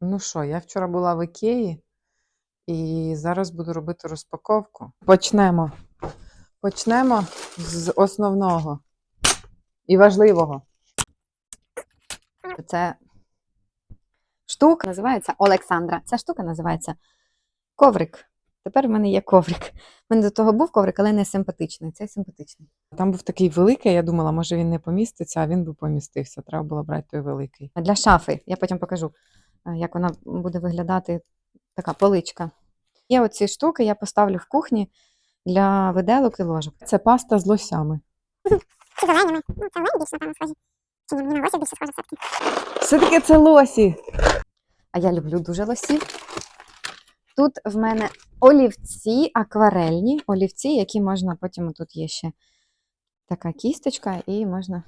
Ну що, я вчора була в Ікеї і зараз буду робити розпаковку. Почнемо. Почнемо з основного і важливого. Це штука називається Олександра. Ця штука називається коврик. Тепер в мене є коврик. У мене до того був коврик, але не симпатичний. Цей симпатичний. Там був такий великий, я думала, може він не поміститься, а він би помістився. Треба було брати той великий. Для шафи. Я потім покажу, як вона буде виглядати така поличка. Є оці штуки, я поставлю в кухні для виделок і ложок. Це паста з лосями. Чи? Ну, це олені більше, напевно, схожі. Чи ні, мені на лосів більше схоже все-таки. Все-таки це лосі. А я люблю дуже лосів. Тут в мене олівці акварельні, олівці, які можна потім тут є ще така кісточка, і можна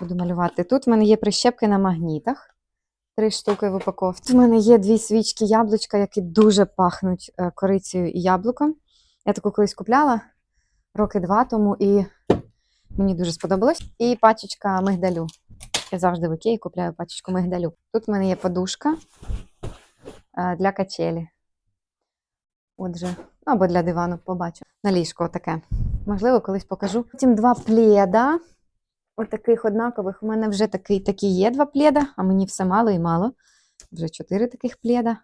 буду малювати. Тут в мене є прищепки на магнітах. Три штуки в упаковці. У мене є дві свічки яблучка, які дуже пахнуть е, корицею і яблуком. Я таку колись купляла роки два тому, і мені дуже сподобалось. І пачечка мигдалю. Я завжди в Ікеї купляю пачечку мигдалю. Тут в мене є подушка е, для качелі. Отже, або для дивану, побачу. На ліжко таке. Можливо, колись покажу. Потім два пледа. Отаких однакових. У мене вже такий, такі є два пледа, а мені все мало і мало. Вже чотири таких пледа.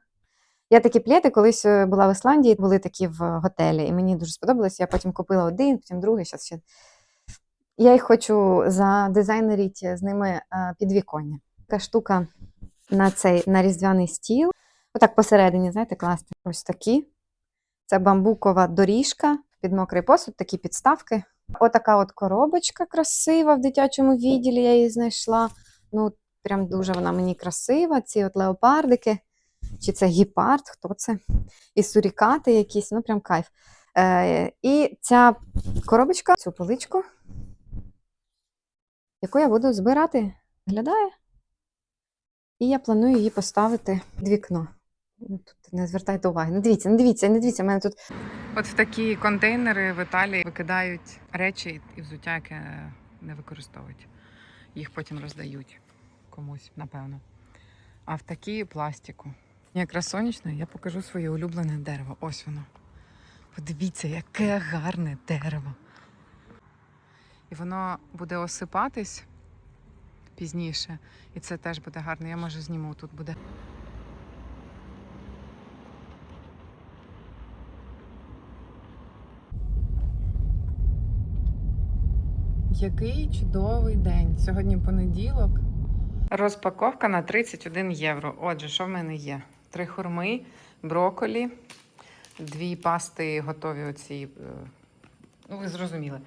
Я такі пледи колись е, була в Ісландії, були такі в готелі, і мені дуже сподобалось. Я потім купила один, потім другий. Щас ще. Я їх хочу задизайнерити з ними е, підвіконня. Така штука на цей на різдвяний стіл. Отак посередині, знаєте, класти. Ось такі. Це бамбукова доріжка під мокрий посуд, такі підставки. Отака от коробочка красива в дитячому відділі, я її знайшла. Ну, прям дуже вона мені красива. Ці от леопардики. Чи це гіпард, хто це? І сурікати якісь, ну прям кайф. Е, і ця коробочка, цю поличку, яку я буду збирати, виглядає. І я планую її поставити під вікно. Ну, Тут не звертайте уваги. Не дивіться, не дивіться, не дивіться. У мене тут От в такі контейнери в Італії викидають речі і взуття, яке не використовують. Їх потім роздають комусь, напевно. А в такі пластику. Якраз сонячно, я покажу своє улюблене дерево. Ось воно. Подивіться, яке гарне дерево. І воно буде осипатись пізніше. І це теж буде гарно. Я може зніму тут буде. Який чудовий день. Сьогодні понеділок. Розпаковка на 31 євро. Отже, що в мене є? Три хурми, броколі, дві пасти готові оці. е, Ну, ви зрозуміли.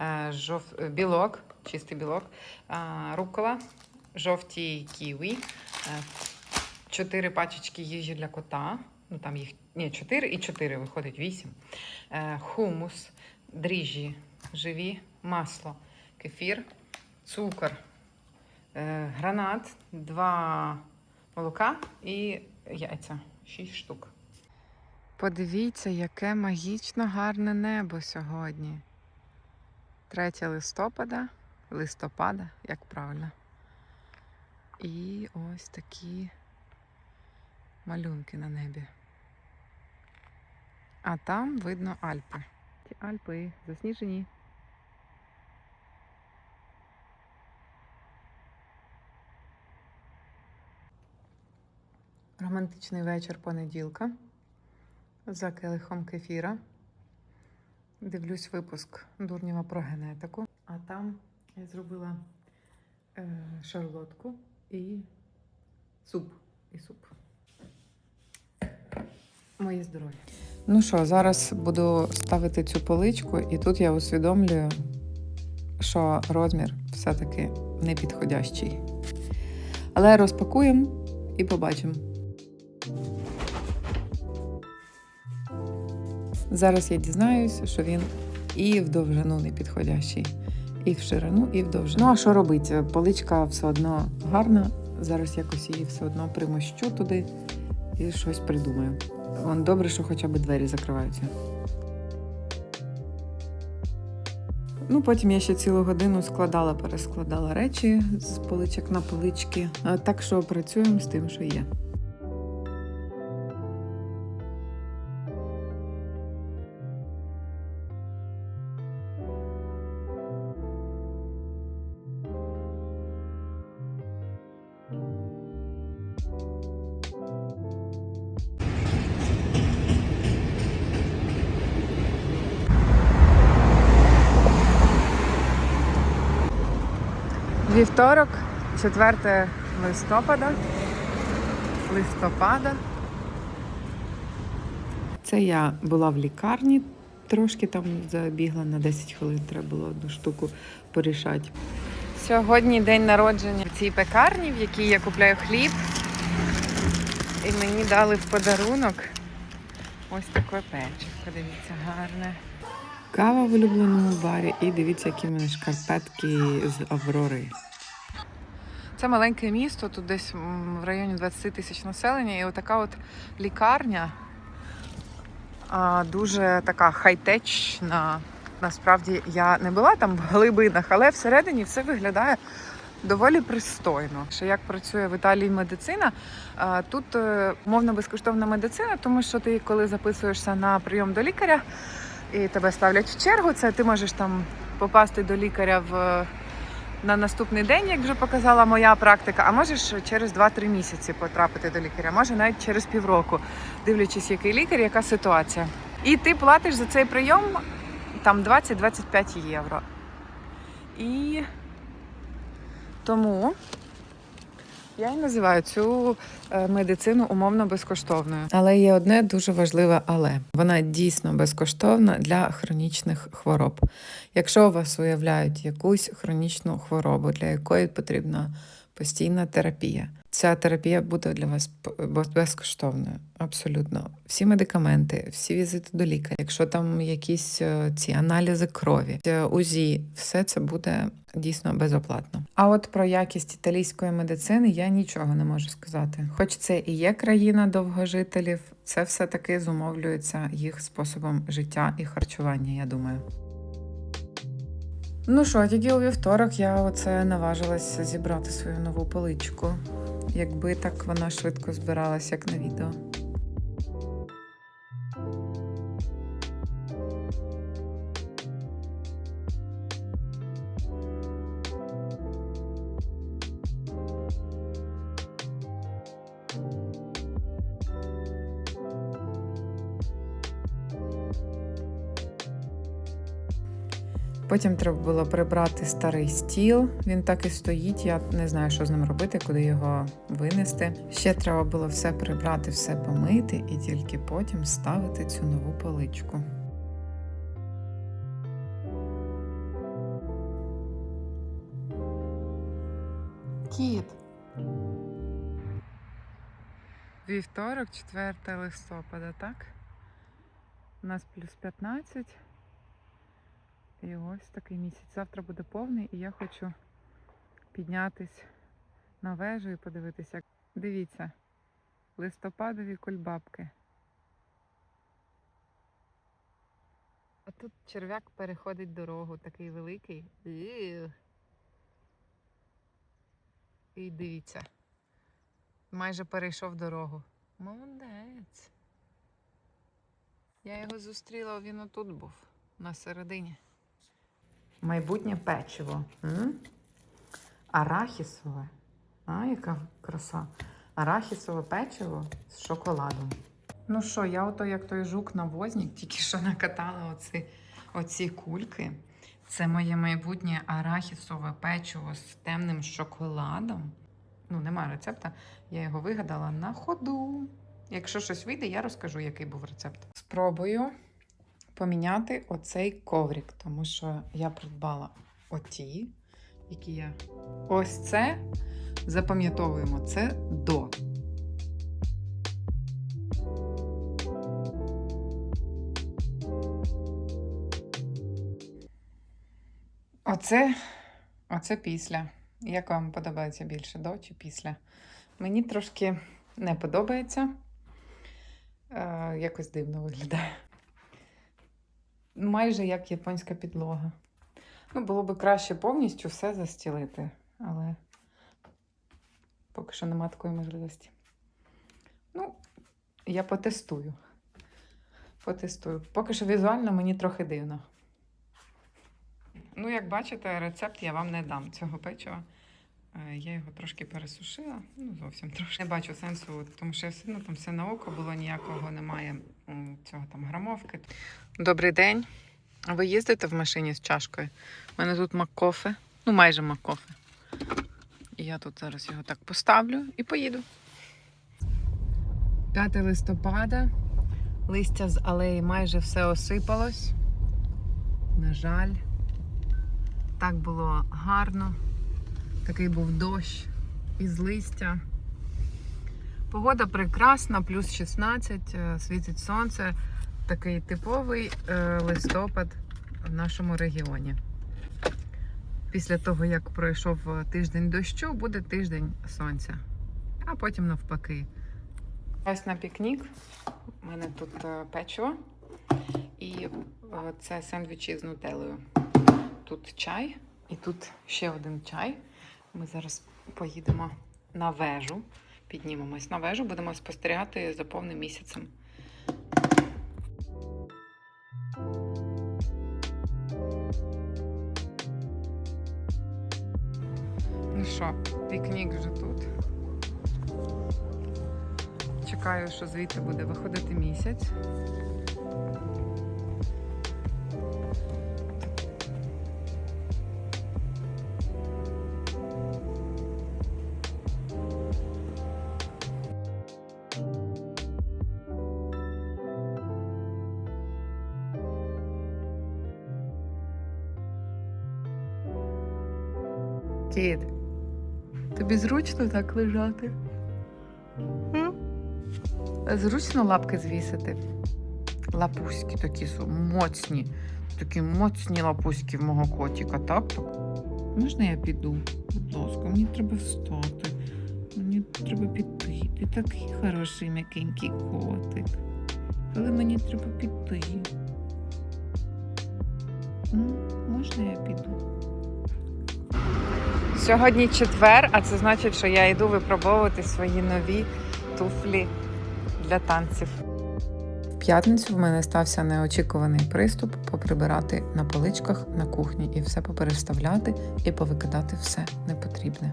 Е, Жов... е, Білок, чистий білок, рукола, жовті ківі, чотири пачечки їжі для кота. Ну, там їх ні, чотири і чотири, виходить вісім. Е, Хумус, дріжджі, живі, масло, кефір, цукор, е, гранат, два молока і яйця. Шість штук. Подивіться, яке магічно гарне небо сьогодні. 3 листопада, листопада, як правильно. І ось такі малюнки на небі. А там видно Альпи. Ті Альпи засніжені. Романтичний вечір понеділка за келихом кефіра. Дивлюсь випуск Дурнєва про генетику. А там я зробила е, шарлотку і суп. І суп. Моє здоров'я. Ну що, зараз буду ставити цю поличку, і тут я усвідомлюю, що розмір все-таки не підходящий. Але розпакуємо і побачимо. Зараз я дізнаюся, що він і в довжину не підходящий, і в ширину, і в довжину. Ну а що робити? Поличка все одно гарна. Зараз якось її все одно примощу туди і щось придумаю. Вон добре, що хоча б двері закриваються. Ну, потім я ще цілу годину складала, перескладала речі з поличок на полички. Так що працюємо з тим, що є. Вівторок, 4 листопада. Листопада. Це я була в лікарні, трошки там забігла на 10 хвилин, треба було одну штуку порішати. Сьогодні день народження в цій пекарні, в якій я купляю хліб. І мені дали в подарунок ось таке печиво. Дивіться, гарне. Кава в улюбленому барі і дивіться, які в мене шкарпетки з Аврори. Це маленьке місто, тут десь в районі 20 тисяч населення, і отака от лікарня дуже така хай-течна. Насправді я не була там в глибинах, але всередині все виглядає доволі пристойно. Що як працює в Італії медицина, тут е, мовно безкоштовна медицина, тому що ти, коли записуєшся на прийом до лікаря і тебе ставлять в чергу, це ти можеш там попасти до лікаря в. На наступний день, як вже показала моя практика, а можеш через 2-3 місяці потрапити до лікаря, може навіть через півроку, дивлячись, який лікар, яка ситуація. І ти платиш за цей прийом там 20-25 євро. І тому я і називаю цю е, медицину умовно безкоштовною. Але є одне дуже важливе але вона дійсно безкоштовна для хронічних хвороб. Якщо у вас виявляють якусь хронічну хворобу, для якої потрібна постійна терапія, ця терапія буде для вас безкоштовною. Абсолютно. Всі медикаменти, всі візити до лікаря, якщо там якісь е, ці аналізи крові, е, УЗІ, все це буде дійсно безоплатно. А от про якість італійської медицини я нічого не можу сказати. Хоч це і є країна довгожителів, це все таки зумовлюється їх способом життя і харчування, я думаю. Ну що, тільки у вівторок я оце наважилася зібрати свою нову поличку. Якби так вона швидко збиралась, як на відео. Потім треба було прибрати старий стіл. Він так і стоїть. Я не знаю, що з ним робити, куди його винести. Ще треба було все прибрати, все помити і тільки потім ставити цю нову поличку. Кіт. Вівторок, 4 листопада, так? У нас плюс 15. І ось такий місяць. Завтра буде повний, і я хочу піднятись на вежу і подивитися. Дивіться, листопадові кульбабки. А тут черв'як переходить дорогу, такий великий. І дивіться. Майже перейшов дорогу. Молодець. Я його зустріла, він отут був, на середині. Майбутнє печиво. Арахісове. А, яка краса. Арахісове печиво з шоколадом. Ну що, я ото як той жук-навозник, тільки що накатала оці, оці кульки. Це моє майбутнє арахісове печиво з темним шоколадом. Ну, немає рецепта. Я його вигадала на ходу. Якщо щось вийде, я розкажу, який був рецепт. Спробую поміняти оцей коврик, тому що я придбала оті, які я. Ось це запам'ятовуємо. Це до. Оце, оце після. Як вам подобається більше до чи після? Мені трошки не подобається. Е, якось дивно виглядає. Майже як японська підлога. Ну, було б краще повністю все застілити, але поки що нема такої можливості. Ну, я потестую. Потестую. Поки що візуально мені трохи дивно. Ну, як бачите, рецепт я вам не дам цього печива. Е, Я його трошки пересушила, ну зовсім трошки. Не бачу сенсу, тому що все одно там все на око було, ніякого немає цього там грамовки. Добрий день. Ви їздите в машині з чашкою? У мене тут маккофе, ну майже маккофе. І я тут зараз його так поставлю і поїду. 5 листопада. Листя з алеї майже все осипалось. На жаль, так було гарно. Такий був дощ із листя. Погода прекрасна, плюс 16, е, світить сонце. Такий типовий е, листопад в нашому регіоні. Після того, як пройшов е, тиждень дощу, буде тиждень сонця. А потім навпаки. Ось на пікнік. У мене тут печиво і це сендвічі з нутеллою. Тут чай і тут ще один чай. Ми зараз поїдемо на вежу. Піднімемось на вежу, будемо спостерігати за повним місяцем. Ну що, пікнік вже тут. Чекаю, що звідти буде виходити місяць. Кіт, тобі зручно так лежати? М? Зручно лапки звісити. Лапуськи такі моцні. Такі моцні лапуськи в мого котика, так? так? Можна я піду? Будь ласка, мені треба встати. Мені треба піти. Ти такий хороший м'якенький котик. Але мені треба піти. М, Можна я піду? Сьогодні четвер, а це значить, що я йду випробовувати свої нові туфлі для танців. В п'ятницю в мене стався неочікуваний приступ поприбирати на поличках на кухні і все попереставляти і повикидати все непотрібне.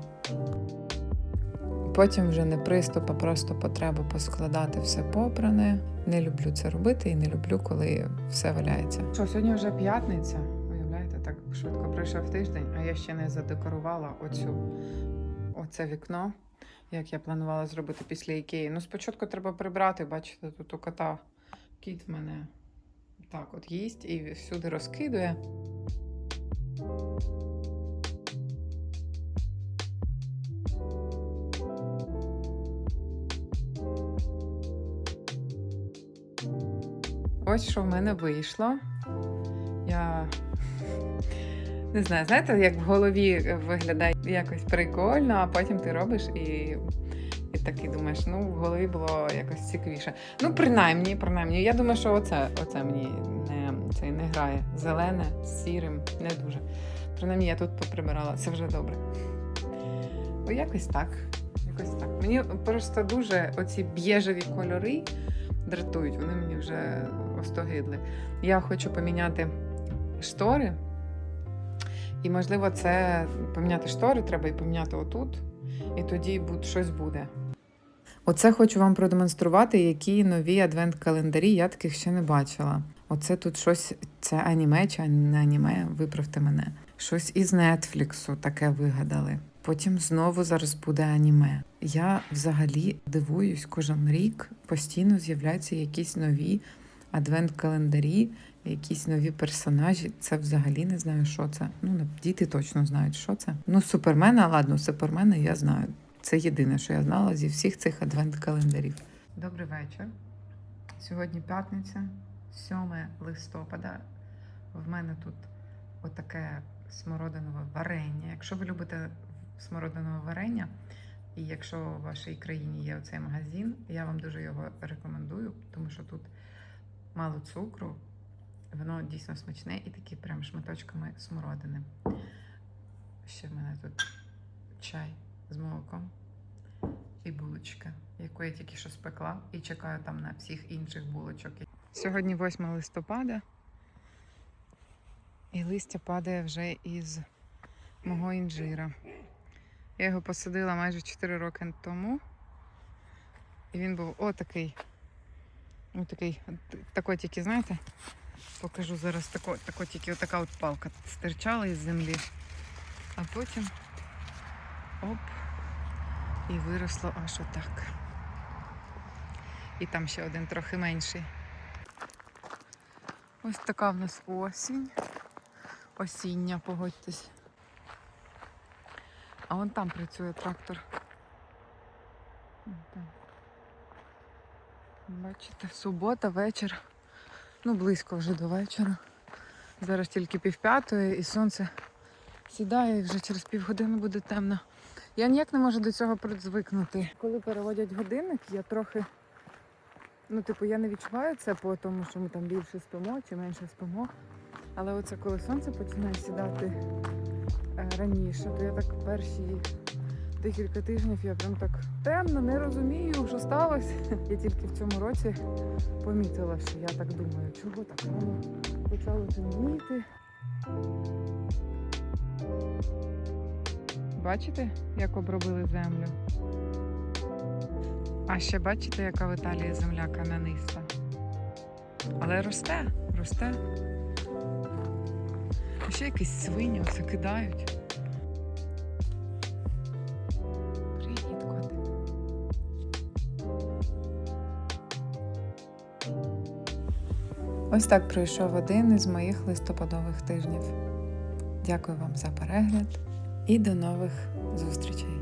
Потім вже не приступ, а просто потреба поскладати все попране. Не люблю це робити і не люблю, коли все валяється. Що сьогодні вже п'ятниця. Так швидко пройшов тиждень, а я ще не задекорувала оцю оце вікно, як я планувала зробити після Ікеї. Ну, спочатку треба прибрати, бачите, тут у кота кіт в мене так от їсть і всюди розкидує. Ось що в мене вийшло. Я не знаю, знаєте, як в голові виглядає якось прикольно, а потім ти робиш і, і такий думаєш, ну, в голові було якось цікавіше. Ну, принаймні, принаймні, я думаю, що оце, оце мені не, це не грає. Зелене з сірим, не дуже. Принаймні, я тут поприбирала, це вже добре. О, якось так. Якось так. Мені просто дуже оці б'єжеві кольори дратують, вони мені вже остогидли. Я хочу поміняти штори. І, можливо, це поміняти штори треба і поміняти отут, і тоді щось буде. Оце хочу вам продемонструвати, які нові адвент-календарі я таких ще не бачила. Оце тут щось, це аніме чи не аніме, виправте мене. Щось із Нетфліксу таке вигадали. Потім знову зараз буде аніме. Я взагалі дивуюсь, кожен рік постійно з'являються якісь нові адвент-календарі, якісь нові персонажі. Це взагалі не знаю, що це. Ну, діти точно знають, що це. Ну, супермена, ладно, супермена я знаю. Це єдине, що я знала зі всіх цих адвент-календарів. Добрий вечір. Сьогодні п'ятниця, 7 листопада. В мене тут отаке смородинове варення. Якщо ви любите смородинове варення, і якщо в вашій країні є оцей магазин, я вам дуже його рекомендую, тому що тут мало цукру, воно дійсно смачне і такі прям шматочками смородини. Ще в мене тут чай з молоком і булочка, яку я тільки що спекла, і чекаю там на всіх інших булочок. Сьогодні 8 листопада, і листя падає вже із мого інжира. Я його посадила майже 4 роки тому. І він був отакий. Отакий, тако тільки, знаєте, покажу зараз тако, тако тільки отака от палка стирчала із землі. А потім Оп. І виросло аж отак. І там ще один трохи менший. Ось така в нас осінь. Осіння, погодьтесь. А вон там працює трактор. Бачите, субота, вечір. Ну, близько вже до вечора. Зараз тільки півп'ятої і сонце сідає, і вже через півгодини буде темно. Я ніяк не можу до цього призвикнути. Коли переводять годинник, я трохи. Ну, типу, я не відчуваю це по тому, що ми там більше спимо чи менше спимо. Але оце коли сонце починає сідати е, раніше, то я так перші декілька тижнів я прям так темно, не розумію, що сталося. Я тільки в цьому році помітила, що я так думаю, чого так рано почало темніти. Бачите, як обробили землю? А ще бачите, яка в Італії земля кам'яниста. Але росте, росте. Ще якісь свині оце кидають. Ось так пройшов один із моїх листопадових тижнів. Дякую вам за перегляд і до нових зустрічей!